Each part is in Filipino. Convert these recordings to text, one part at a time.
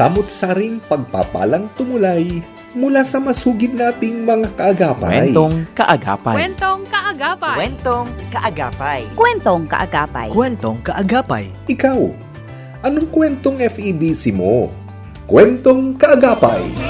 samot-saring pagpapalang tumulay mula sa masugid nating mga kaagapay. Kwentong kaagapay. Kwentong kaagapay. Kwentong kaagapay. Kwentong kaagapay. Kwentong kaagapay. Ikaw, anong kwentong FEBC mo? Kwentong kaagapay. Awitin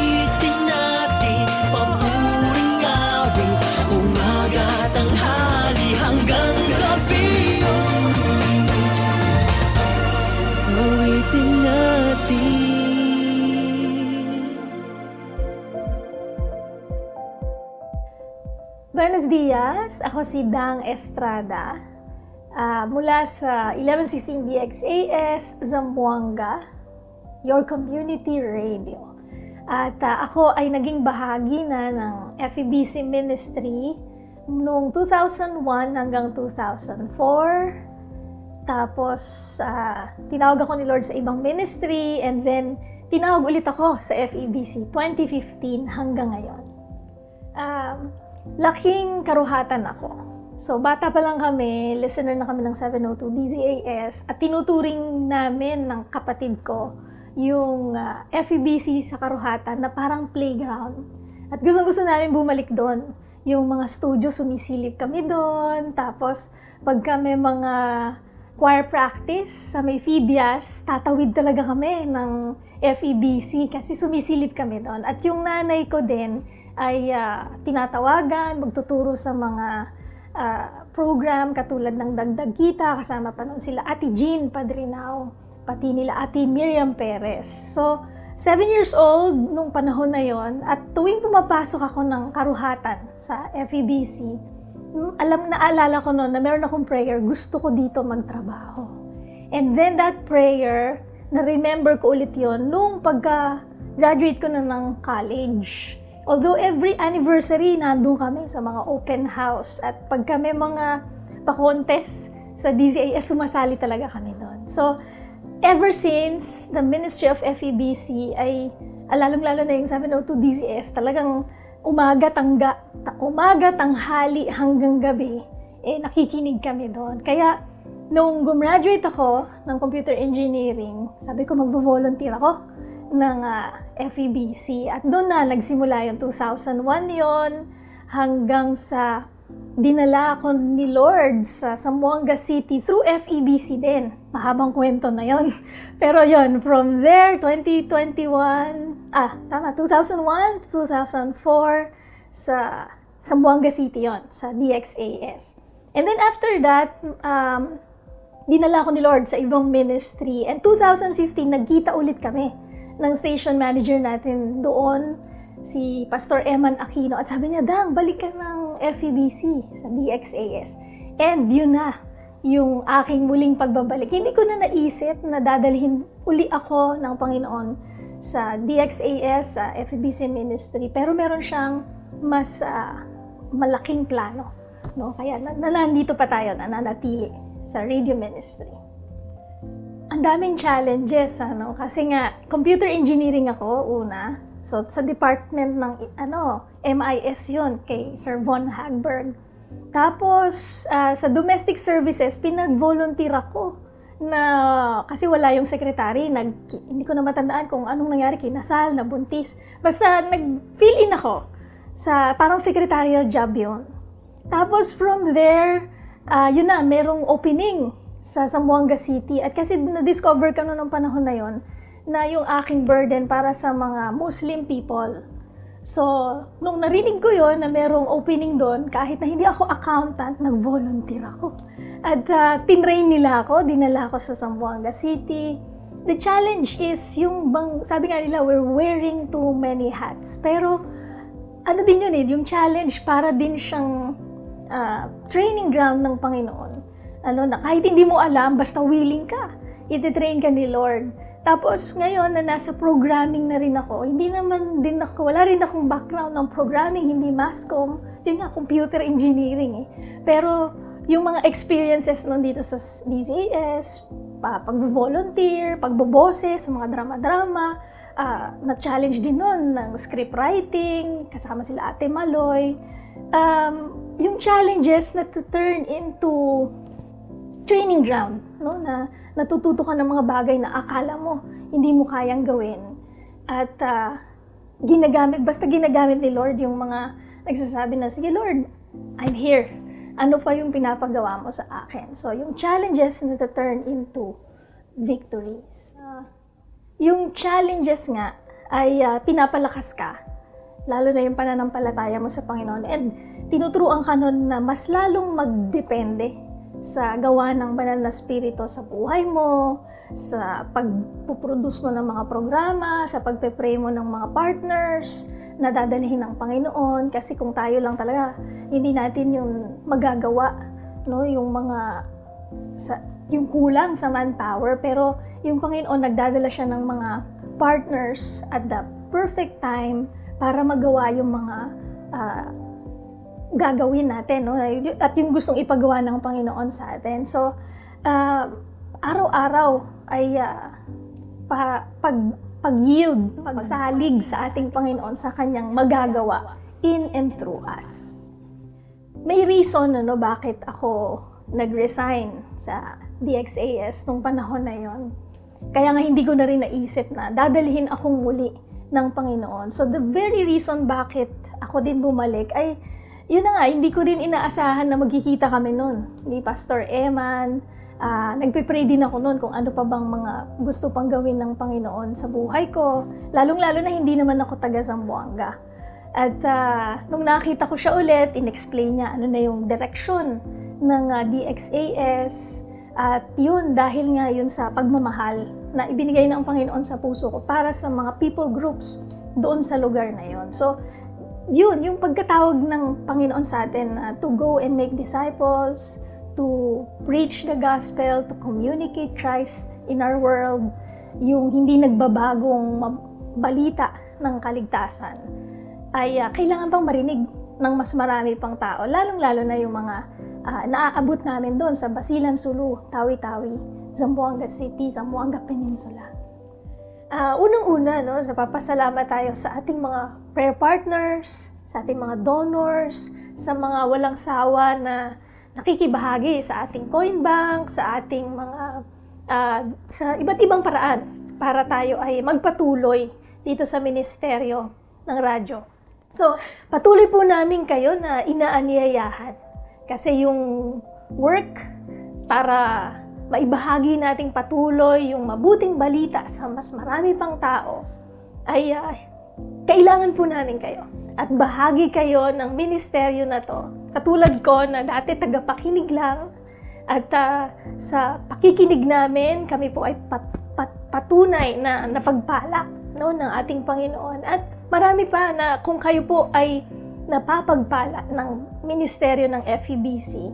Buenos dias, ako si Dang Estrada ah, mula sa 1116 DXAS Zamboanga, your community radio. At ah, ako ay naging bahagi na ng FEBC Ministry noong 2001 hanggang 2004. Tapos, ah, tinawag ako ni Lord sa ibang ministry and then tinawag ulit ako sa FEBC 2015 hanggang ngayon. Um, laking karuhatan ako. So, bata pa lang kami, listener na kami ng 702 DZAS at tinuturing namin ng kapatid ko yung ah, FEBC sa karuhatan na parang playground. At gustong-gusto namin bumalik doon. Yung mga studio, sumisilip kami doon. Tapos, pagka may mga choir practice sa may Phoebias, tatawid talaga kami ng FEBC kasi sumisilip kami doon. At yung nanay ko din ay ah, tinatawagan, magtuturo sa mga ah, program katulad ng Dagdag Kita, kasama pa noon sila Ate Jean Padrinao, pati nila Ate Miriam Perez. So, seven years old nung panahon na yon at tuwing pumapasok ako ng karuhatan sa FEBC, Mm, alam na alala ko noon na meron akong prayer, gusto ko dito magtrabaho. And then that prayer, na-remember ko ulit yon nung pagka-graduate ko na ng college. Although every anniversary, nandun kami sa mga open house. At pag kami mga pa-contest sa DZAS, sumasali talaga kami doon. So, ever since the Ministry of FEBC ay, alalong-lalo na yung 702 DZS, talagang umaga, tangga, ta- umaga, tanghali hanggang gabi, eh nakikinig kami doon. Kaya nung gumraduate ako ng computer engineering, sabi ko magvo-volunteer ako ng ah, FEBC. At doon na nagsimula yung 2001 yon hanggang sa dinala ako ni Lord sa Zamboanga City through FEBC din. Mahabang kwento na yon. Pero yon from there, 2021, ah, tama, 2001, 2004, sa Zamboanga City yon sa DXAS. And then after that, um, dinala ko ni Lord sa ibang ministry. And 2015, nagkita ulit kami ng station manager natin doon, si Pastor Eman Aquino. At sabi niya, Dang, balik ka ng FEBC sa DXAS. And yun na, yung aking muling pagbabalik. Hindi ko na naisip na dadalhin uli ako ng Panginoon sa DXAS, sa FEBC Ministry. Pero meron siyang mas ah, malaking plano. No? Kaya na, na, nandito pa tayo, nananatili sa radio ministry. Ang daming challenges, ano? Kasi nga, computer engineering ako, una. So, sa department ng, ano, MIS yun, kay Sir Von Hagberg. Tapos, ah, sa domestic services, pinag-volunteer ako na kasi wala yung secretary, nag, hindi ko na matandaan kung anong nangyari, kinasal, nabuntis. Basta nag-fill in ako sa parang secretarial job yun. Tapos from there, ah, yun na, merong opening sa Zamboanga City. At kasi na-discover ko noong panahon na yon na yung aking burden para sa mga Muslim people. So, nung narinig ko yon na merong opening doon, kahit na hindi ako accountant, nag-volunteer ako. At uh, tinrain nila ako, dinala ako sa Zamboanga City. The challenge is yung bang, sabi nga nila, we're wearing too many hats. Pero, ano din yun eh, yung challenge para din siyang ah, training ground ng Panginoon. Ano na, kahit hindi mo alam, basta willing ka, ititrain ka ni Lord. Tapos ngayon na nasa programming na rin ako, hindi naman din ako, wala rin akong background ng programming, hindi masscom, yun nga, computer engineering eh. Pero yung mga experiences nun dito sa pa, pag-volunteer, pagboboses, sa mga drama-drama, ah, na-challenge din nun ng script writing, kasama sila Ate Maloy. Um, yung challenges na to turn into training ground, no? Na natututo ka ng mga bagay na akala mo hindi mo kayang gawin. At ah, ginagamit, basta ginagamit ni Lord yung mga nagsasabi na, sige Lord, I'm here. Ano pa yung pinapagawa mo sa akin? So, yung challenges na turn into victories. Ah, yung challenges nga ay ah, pinapalakas ka, lalo na yung pananampalataya mo sa Panginoon. And tinuturuan ka nun na mas lalong magdepende sa gawa ng banal na spirito sa buhay mo, sa pagpuproduce mo ng mga programa, sa pagpe-pray mo ng mga partners na dadalhin ng Panginoon. Kasi kung tayo lang talaga, hindi natin yung magagawa, no? yung mga sa, yung kulang sa manpower, pero yung Panginoon nagdadala siya ng mga partners at the perfect time para magawa yung mga ah, gagawin natin, no? At yung gustong ipagawa ng Panginoon sa atin. So, ah, araw-araw ay ah, pa, pag, pag-yield, pagsalig sa ating Panginoon sa kanyang magagawa in and through us. May reason ano bakit ako nag-resign sa DXAS nung panahon na yon. Kaya nga hindi ko na rin naisip na dadalhin akong muli ng Panginoon. So the very reason bakit ako din bumalik ay yun na nga, hindi ko rin inaasahan na magkikita kami noon ni Pastor Eman. Ah, nagpe-pray din ako noon kung ano pa bang mga gusto pang gawin ng Panginoon sa buhay ko. Lalong-lalo na hindi naman ako taga Zamboanga. At ah, nung nakita ko siya ulit, in-explain niya ano na yung direction ng ah, DXAS. At yun, dahil nga yun sa pagmamahal na ibinigay ng Panginoon sa puso ko para sa mga people groups doon sa lugar na yun. So, yun, yung pagkatawag ng Panginoon sa atin na to go and make disciples, to preach the gospel, to communicate Christ in our world, yung hindi nagbabagong balita ng kaligtasan, ay ah, kailangan pang marinig ng mas marami pang tao, lalong-lalo na yung mga ah, naaabot namin doon sa Basilan, Sulu, Tawi-Tawi, Zamboanga City, Zamboanga Peninsula. Ah, unang-una, no, napapasalamat tayo sa ating mga prayer partners, sa ating mga donors, sa mga walang sawa na nakikibahagi sa ating coin bank, sa ating mga ah, sa iba't ibang paraan para tayo ay magpatuloy dito sa ministeryo ng radyo. So, patuloy po namin kayo na inaanyayahan kasi yung work para maibahagi nating patuloy yung mabuting balita sa mas marami pang tao ay ah, kailangan po namin kayo. At bahagi kayo ng ministeryo na to. Katulad ko na dati tagapakinig lang at ah, sa pakikinig namin, kami po ay pat- pat- patunay na napagpala no, ng ating Panginoon. At marami pa na kung kayo po ay napapagpala ng ministeryo ng FEBC,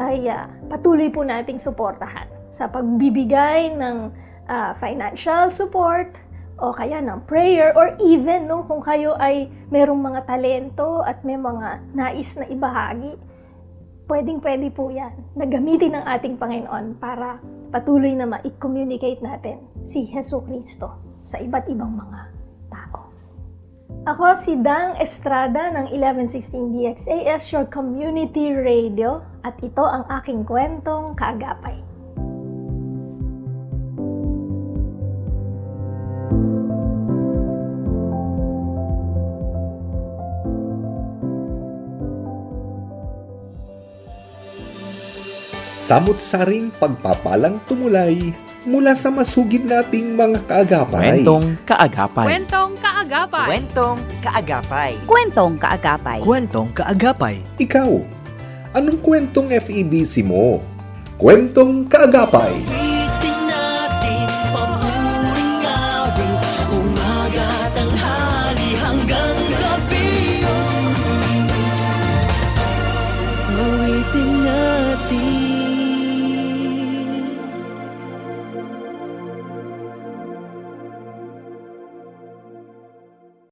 ay ah, patuloy po nating suportahan sa pagbibigay ng ah, financial support o kaya ng prayer or even no, kung kayo ay merong mga talento at may mga nais na ibahagi, pwedeng pwede po yan na gamitin ng ating Panginoon para patuloy na ma-communicate natin si Heso Kristo sa iba't ibang mga tao. Ako si Dang Estrada ng 1116 DXAS, your community radio, at ito ang aking kwentong kaagapay. Samot-saring pagpapalang tumulay mula sa masugid nating mga kaagapay. Kwentong kaagapay. Kwentong kaagapay. Kwentong kaagapay. Kwentong kaagapay. Kwentong kaagapay. Ikaw, anong kwentong FEBC mo? Kwentong kaagapay.